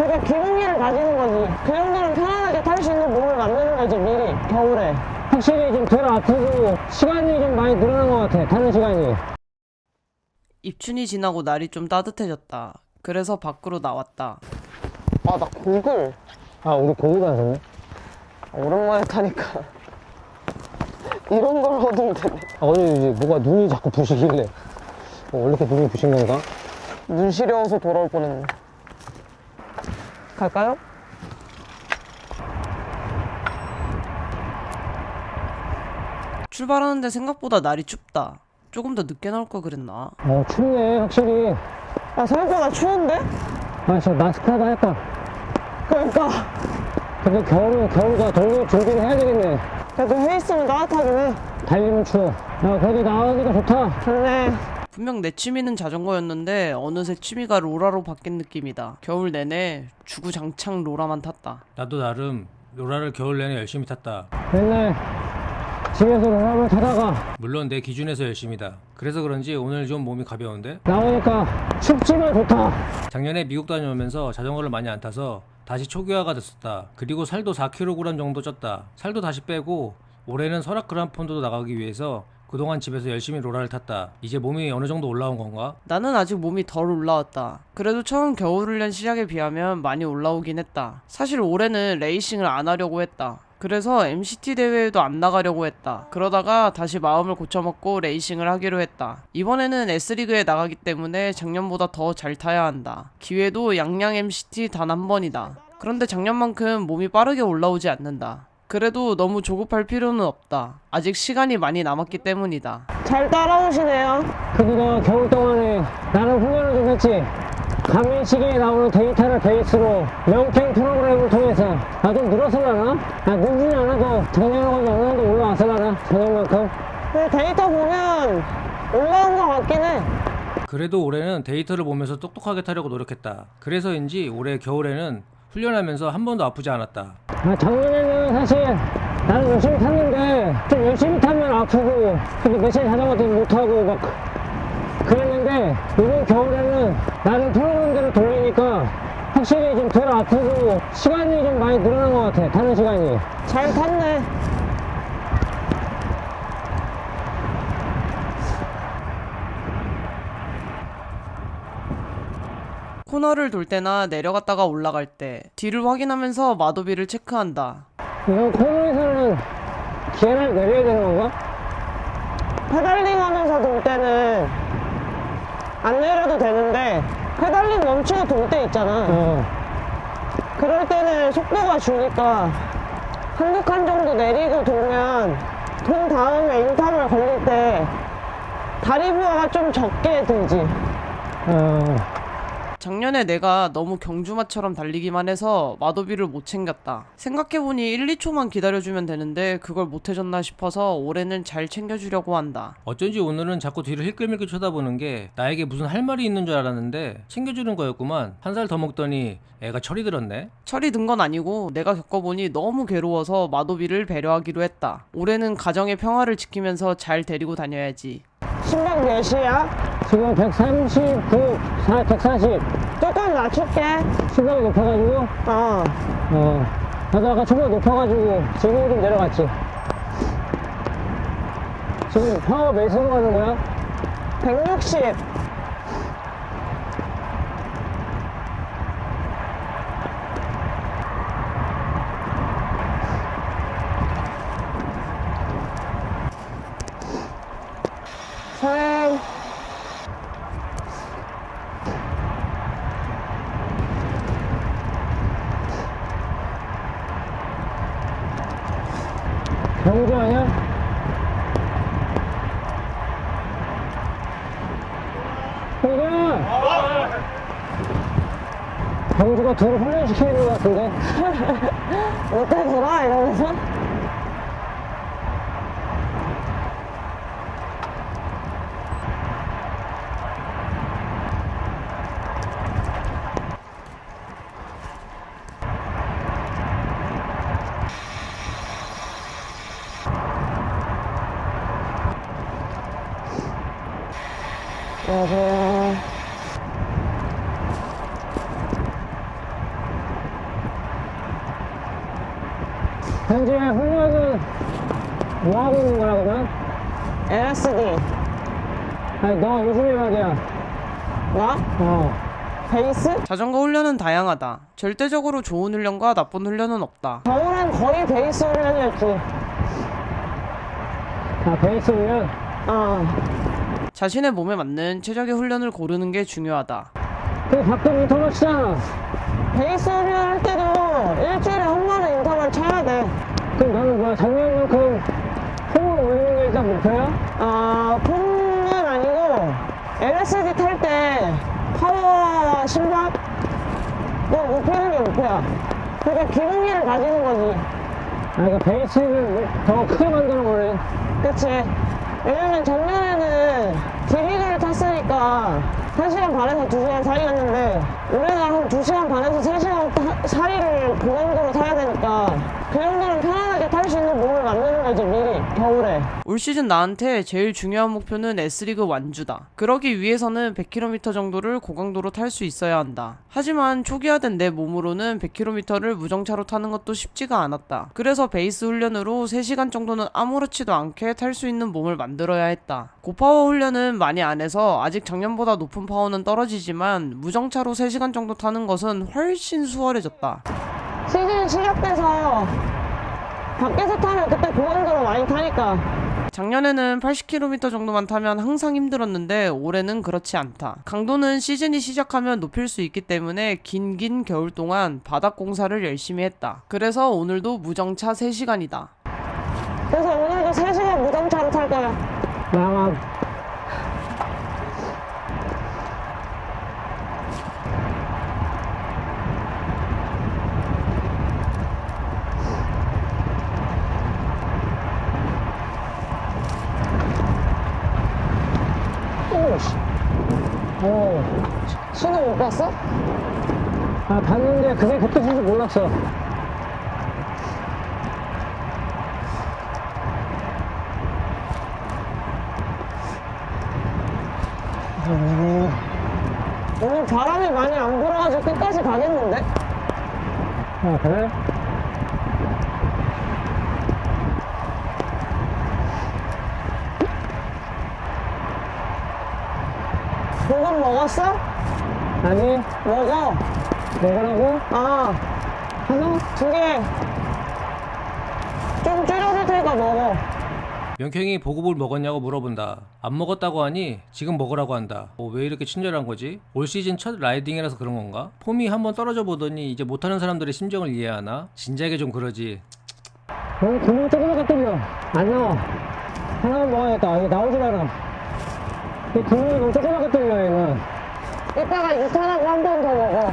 그러니까 기본기를 가지는 거지. 그 정도는 편안하게 탈 수 있는 몸을 만드는 거지, 미리. 겨울에. 확실히 좀 덜 아프고 시간이 좀 많이 늘어난 것 같아. 타는 시간이. 입춘이 지나고 날이 좀 따뜻해졌다. 그래서 밖으로 나왔다. 아, 나 고글. 아 우리 고기 가셨네. 오랜만에 타니까. 이런 걸 얻으면 되네. 아 어제 이제 뭐가 눈이 자꾸 부시길래. 어, 원래 이렇게 눈이 부신 건가? 눈 시려워서 돌아올 뻔했네. 갈까요? 출발하는데 생각보다 날이 춥다. 조금 더 늦게 나올 걸 그랬나? 어 춥네 확실히. 야, 생각보다 추운데? 아 진짜 마스크하다 할까. 그러니까. 근데 겨울은 겨울과 동료 준비를 해야 되겠네. 그래도 해 있으면 따뜻하긴 해. 달리면 추워. 야 그래도 나가기가 좋다. 좋네. 분명 내 취미는 자전거였는데 어느새 취미가 로라로 바뀐 느낌이다. 겨울 내내 주구장창 로라만 탔다. 나도 나름 로라를 겨울 내내 열심히 탔다. 맨날 집에서 롤러를 타다가 물론 내 기준에서 열심이다. 그래서 그런지 오늘 좀 몸이 가벼운데? 나오니까 춥지만 좋다. 작년에 미국 다녀오면서 자전거를 많이 안 타서 다시 초기화가 됐었다. 그리고 살도 4kg 정도 쪘다. 살도 다시 빼고 올해는 설악 그란폰도 나가기 위해서 그동안 집에서 열심히 로라를 탔다. 이제 몸이 어느 정도 올라온 건가? 나는 아직 몸이 덜 올라왔다. 그래도 처음 겨울훈련 시작에 비하면 많이 올라오긴 했다. 사실 올해는 레이싱을 안 하려고 했다. 그래서 MCT 대회에도 안 나가려고 했다. 그러다가 다시 마음을 고쳐먹고 레이싱을 하기로 했다. 이번에는 S리그에 나가기 때문에 작년보다 더 잘 타야 한다. 기회도 양양 MCT 단 한 번이다. 그런데 작년만큼 몸이 빠르게 올라오지 않는다. 그래도 너무 조급할 필요는 없다. 아직 시간이 많이 남았기 때문이다. 잘 따라오시네요. 그니까 겨울 동안에 나는 훈련을 좀 했지. 가면 시계에 나오는 데이터를 베이스로 명평 프로그램을 통해서 아좀 늘었을라나? 아 늘진 않아도 작년하고 어느 정도 올라왔을라나? 작년만큼? 근데 데이터 보면 올라온 것 같긴 해. 그래도 올해는 데이터를 보면서 똑똑하게 타려고 노력했다. 그래서인지 올해 겨울에는 훈련하면서 한 번도 아프지 않았다. 아 작년에는 사실 나는 열심히 탔는데 좀 열심히 타면 아프고 근데 며칠 자전거도 못하고 막 그랬는데 이번 겨울에는 나는 프로그램대로 돌리니까 확실히 좀 덜 아프고 시간이 좀 많이 늘어난 것 같아 타는 시간이 잘 탔네. 코너를 돌 때나 내려갔다가 올라갈 때 뒤를 확인하면서 마도비를 체크한다. 이런 코너에서는 기회를 내려야 되는 건가? 페달링 하면서 돌 때는 안 내려도 되는데 페달링 멈추고 돌 때 있잖아. 어. 그럴 때는 속도가 주니까 한두 칸 정도 내리고 돌면 돈 다음에 인터벌 걸릴 때 다리 부하가 좀 적게 들지. 어. 작년에 내가 너무 경주마처럼 달리기만 해서 마도비를 못 챙겼다. 생각해보니 1, 2초만 기다려주면 되는데 그걸 못해줬나 싶어서 올해는 잘 챙겨주려고 한다. 어쩐지 오늘은 자꾸 뒤를 힐끌밀끌 쳐다보는 게 나에게 무슨 할 말이 있는 줄 알았는데 챙겨주는 거였구만. 한 살 더 먹더니 애가 철이 들었네. 철이 든 건 아니고 내가 겪어보니 너무 괴로워서 마도비를 배려하기로 했다. 올해는 가정의 평화를 지키면서 잘 데리고 다녀야지. 심박 몇이야? 지금 139, 4, 140 조금 낮출게. 심박이 높아가지고 어. 어. 나도 아까 초보가 높아가지고 지금 좀 내려갔지 지금 파워 몇으로 가는 거야? 160. 생 경주 아니야? 경주가 둘을 훈련시키는 것 같은데? 어때 돌아 이러면서 짜잔. 현재 훈련은 뭐 하고 있는 거라고나? LSD. 아니 너 요즘에 말이야. 나? 어. 베이스? 자전거 훈련은 다양하다. 절대적으로 좋은 훈련과 나쁜 훈련은 없다. 겨울엔 거의 베이스 훈련이었지. 아 베이스 훈련? 어. 자신의 몸에 맞는 최적의 훈련을 고르는 게 중요하다. 그 가끔 인터넷 치잖아 베이스 훈련할 때도 일주일에 한 번은 인터벌 쳐야 돼. 그럼 너는 뭐야 작년만큼 폼을 올리는 게 일단 목표야? 아, 폼은 아니고, LSD 탈 때 파워 심박? 뭐 높이는 게 목표야. 그러니까 기본기를 가지는 거지. 아 그러니까 베이스를 더 크게 만드는 거네 그치. 왜냐면 작년 디비그를 탔으니까 1시간 반에서 2시간 사이 였는데 올해는 한 2시간 반에서 3시간 사이를 그 정도로 타야 되니까 그 정도는 편안하게 탈 수 있는 몸을 만드는 거지 미리 겨울에 올 시즌 나한테 제일 중요한 목표는 S리그 완주다. 그러기 위해서는 100km 정도를 고강도로 탈 수 있어야 한다. 하지만 초기화된 내 몸으로는 100km를 무정차로 타는 것도 쉽지가 않았다. 그래서 베이스 훈련으로 3시간 정도는 아무렇지도 않게 탈 수 있는 몸을 만들어야 했다. 고파워 훈련은 많이 안 해서 아직 작년보다 높은 파워는 떨어지지만 무정차로 3시간 정도 타는 것은 훨씬 수월해졌다. 시즌 시작돼서 밖에서 타면 그때 고강도로 많이 타니까 작년에는 80km 정도만 타면 항상 힘들었는데 올해는 그렇지 않다. 강도는 시즌이 시작하면 높일 수 있기 때문에 긴긴 겨울 동안 바닥 공사를 열심히 했다. 그래서 오늘도 무정차 3시간이다. 그래서 오늘도 3시간 무정차로 탈 거야 나만 오씨 어. 신호 못 봤어? 아 봤는데 그게 그때 줄줄 몰랐어 오늘 바람이 많이 안 불어가지고 끝까지 가겠는데? 아 그래? 그건 먹었어? 아니 먹어 먹으라고? 아 하나? 두개 좀 줄여줄 테니까 먹어 명형이 보급을 먹었냐고 물어본다. 안 먹었다고 하니 지금 먹으라고 한다. 어, 왜 이렇게 친절한 거지? 올 시즌 첫 라이딩이라서 그런 건가? 폼이 한번 떨어져 보더니 이제 못하는 사람들의 심정을 이해하나? 진작에 좀 그러지. 너무 구멍 조그맣게 뚫려 안 나와 하나만 먹어야겠다 나오질 않아 이 구멍이 너무 조그맣게 뚫려 얘는 이따가 유턴하고 한번더 먹어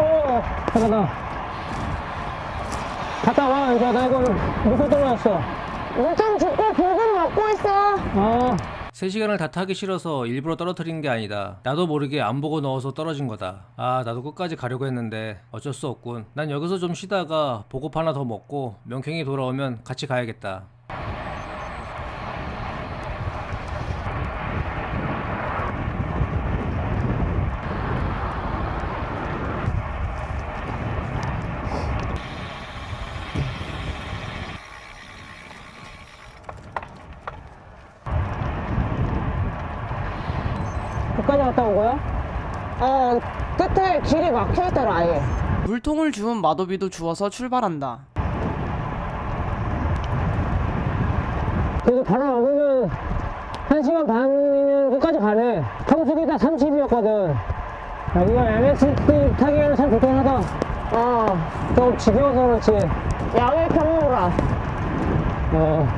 어 잠깐만 갔다 와 이제 나 이거 목표 떨어졌어 물좀 줍고 보금 먹고 있어 아 3시간을 다 타기 싫어서 일부러 떨어뜨린 게 아니다. 나도 모르게 안 보고 넣어서 떨어진 거다. 아, 나도 끝까지 가려고 했는데 어쩔 수 없군. 난 여기서 좀 쉬다가 보급 하나 더 먹고 명형이 돌아오면 같이 가야겠다. 끝까지 갔다 온 거야? 어 길이 막혀있더라 아예. 물통을 주운 마도비도 주워서 출발한다. 그래도 바로 먹으면 1시간 반이면 끝까지 가네. 평소기 다 30이었거든. 아, 이거 LSD 타기에는 참 좋긴 하다. 어좀 지겨워서 그렇지. 야외 평로라. 어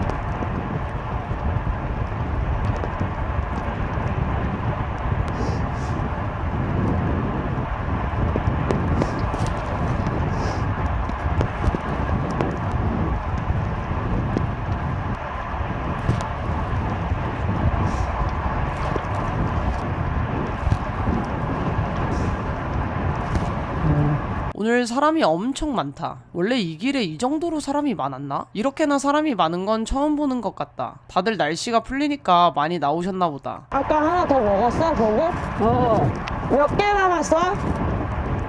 오늘 사람이 엄청 많다. 원래 이 길에 이 정도로 사람이 많았나? 이렇게나 사람이 많은 건 처음 보는 것 같다. 다들 날씨가 풀리니까 많이 나오셨나 보다. 아까 하나 더 먹었어 보금? 어. 몇 개 남았어?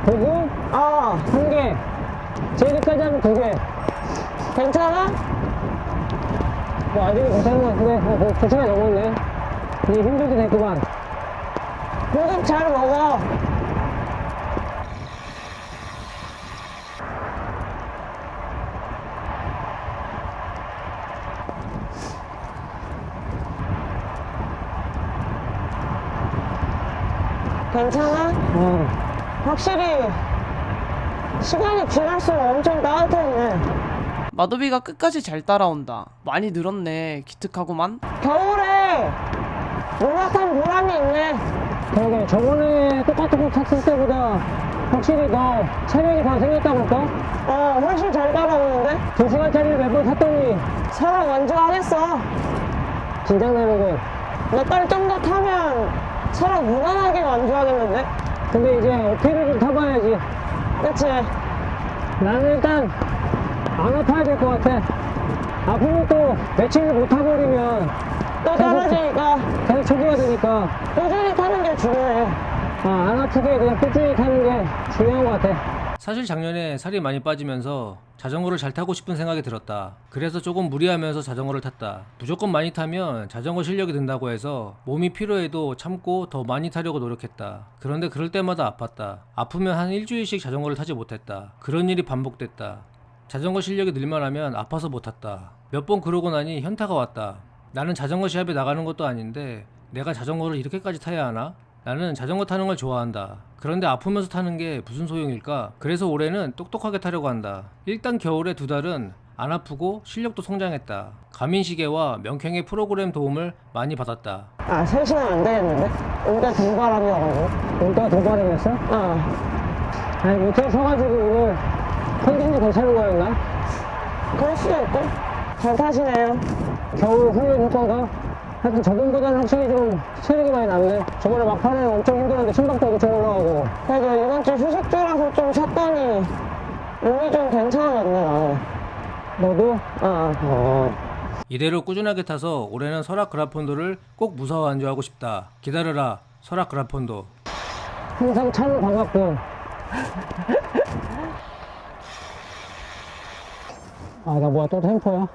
도구 어, 한 개. 제일 까지 하면 두 개. 괜찮아? 뭐 아직은 괜찮은 것 같은데, 어, 뭐, 두 시간 넘었네. 이제 힘들게 됐구만. 고급 잘 먹어. 괜찮아? 어, 확실히 시간이 지날수록 엄청 따뜻해지네. 마도비가 끝까지 잘 따라온다. 많이 늘었네. 기특하구만. 겨울에 목욕한 보람이 있네. 그러게, 저번에 똑같은 거 탔을 때보다 확실히 더 체력이 더 생겼다 볼까? 어, 훨씬 잘 따라오는데? 두 시간짜리를 몇 번 탔더니 사람 완주하겠어. 긴장되는군. 몇달 정도 타면 사람 무난하게 완주하겠는데? 근데 이제 어필을 좀 타봐야지. 그치? 나는 일단 안 아파야 될 것 같아. 아프면 또 며칠을 못 타버리면 또 떨어지니까 계속 초기화 되니까 꾸준히 타는 게 중요해. 아, 안 아프게 그냥 꾸준히 타는 게 중요한 것 같아. 사실 작년에 살이 많이 빠지면서 자전거를 잘 타고 싶은 생각이 들었다. 그래서 조금 무리하면서 자전거를 탔다. 무조건 많이 타면 자전거 실력이 된다고 해서 몸이 피로해도 참고 더 많이 타려고 노력했다. 그런데 그럴 때마다 아팠다. 아프면 한 일주일씩 자전거를 타지 못했다. 그런 일이 반복됐다. 자전거 실력이 늘만 하면 아파서 못 탔다. 몇 번 그러고 나니 현타가 왔다. 나는 자전거 시합에 나가는 것도 아닌데 내가 자전거를 이렇게까지 타야 하나? 나는 자전거 타는 걸 좋아한다. 그런데 아프면서 타는 게 무슨 소용일까? 그래서 올해는 똑똑하게 타려고 한다. 일단 겨울에 두 달은 안 아프고 실력도 성장했다. 가민시계와 명쾌의 프로그램 도움을 많이 받았다. 아, 셋이는 안 되겠는데? 온데 등바람이어가지고. 오빠가 도발이었어? 어. 아니, 밑에 서가지고 오늘 컨디션이 괜찮은 거였나? 그럴 수도 있고. 잘 타시네요. 겨울 훈련 효과가? 하여튼 저번보다는 확실히 좀 체력이 많이 남네. 저번에 막판에 엄청 힘들었는데 심박도 엄청 올라가고. 그래도 이번 주 휴식주라서 좀 쉬었더니 몸이 좀 괜찮아졌네, 나는. 너도? 어. 어. 이대로 꾸준하게 타서 올해는 설악 그라폰도를 꼭 무사와 안주하고 싶다. 기다려라. 설악 그라폰도. 항상 차는 반갑군. 아, 나 뭐야, 또 템포야?